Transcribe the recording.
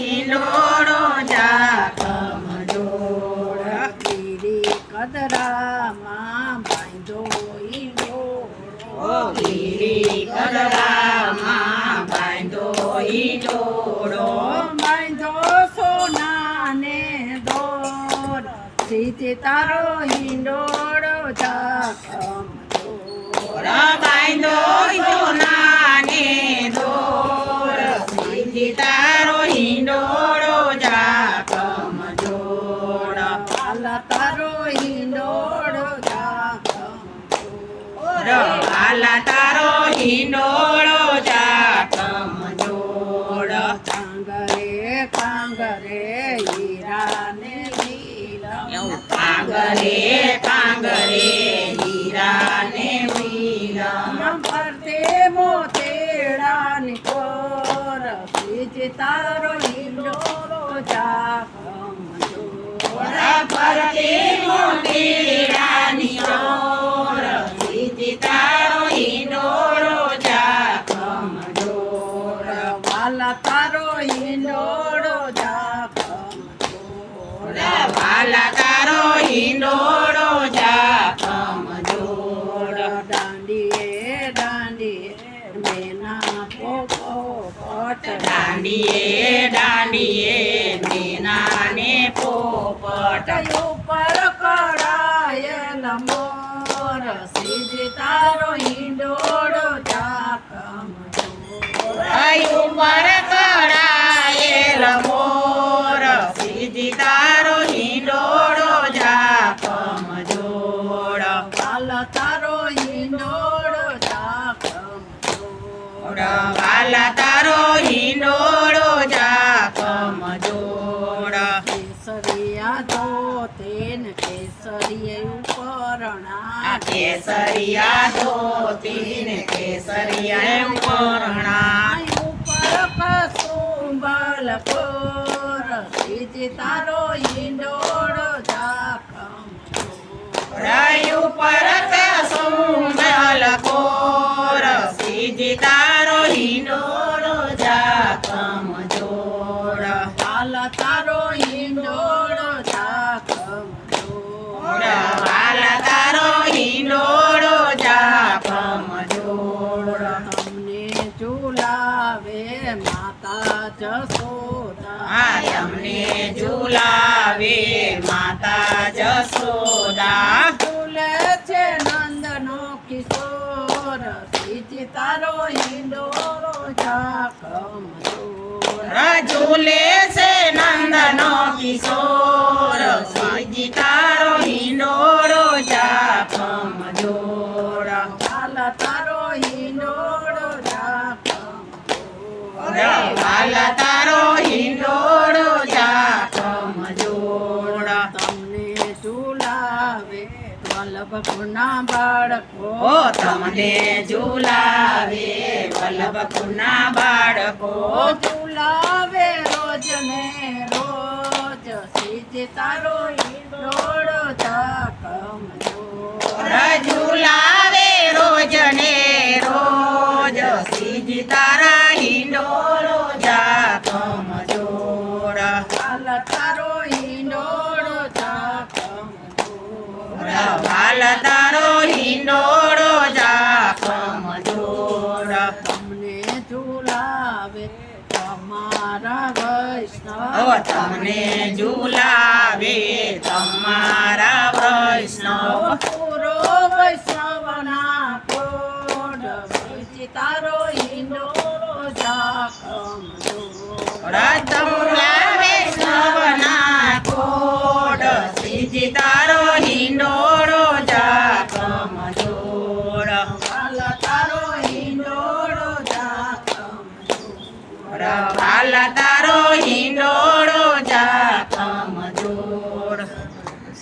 હિંડોળો જાખમ જોડ ગીરી કદરામાં બાંધો ઈંડોળો. ગીરી કદરામાં બાંધો હિંડોળો બાંધો સોનાને દોર સીતે તારો હિંડોળો જાખમ જોડ. બાંધો તારો હિંડોળો. આલા તારો હિંડોળો જાખમ જોડ કાંગરે કાંગરે હીરાને કાંગરે કાંગરે તારો હિંડોળો જાખમ જોડ વાલા તારો હિંડોળો જાખમ જોડ. વાલા તારો હિંડોળો જાખમ જોડ દાંડીએ દાંડીએ મેના પોપો પટ દાંડીએ દાંડીએ મેનાને પોપટ. ઉપર કરાયેલ મોર સીજ તારો હિંડોળો જોડ. ઉપર કરાયેલ મોર સીધી તારો હિંડોળો જાખમ જોડ વાલા તારો હિંડોળો જાખમ જોડ. વાલા તારો હિંડોળો કેસરિયા ધોતી ને કેસરિયા પરણા ઉપર કસુંબલ પોર સીજ તારો હિંડોળો જાખમ જોડ. માતા જસોદા તમને ઝુલાવે માતા જસોદા ફૂલે છે નંદનો કિશોર સીજ તારો જાખમ જોડ. ઝૂલે છે નંદનો કિશોર સીજી તારો હિંડોળો જાખમ જોડ કાલ તારો જાખમ જોડ. વાલા તારો હિંડોળો જાખમ જોડ તમને ઝુલાવે વલ્લભ ગુના બાળકો તમને ઝુલાવે વલ્લભ કુના બાળકો ઝુલાવે રોજ ને રોજ સીજ તારો હિંડોળો તમને ઝુલાવે તમારા વૈષ્ણવ પૂરો વૈષ્ણવના કોડ તારો જોડ. ઝુલાવે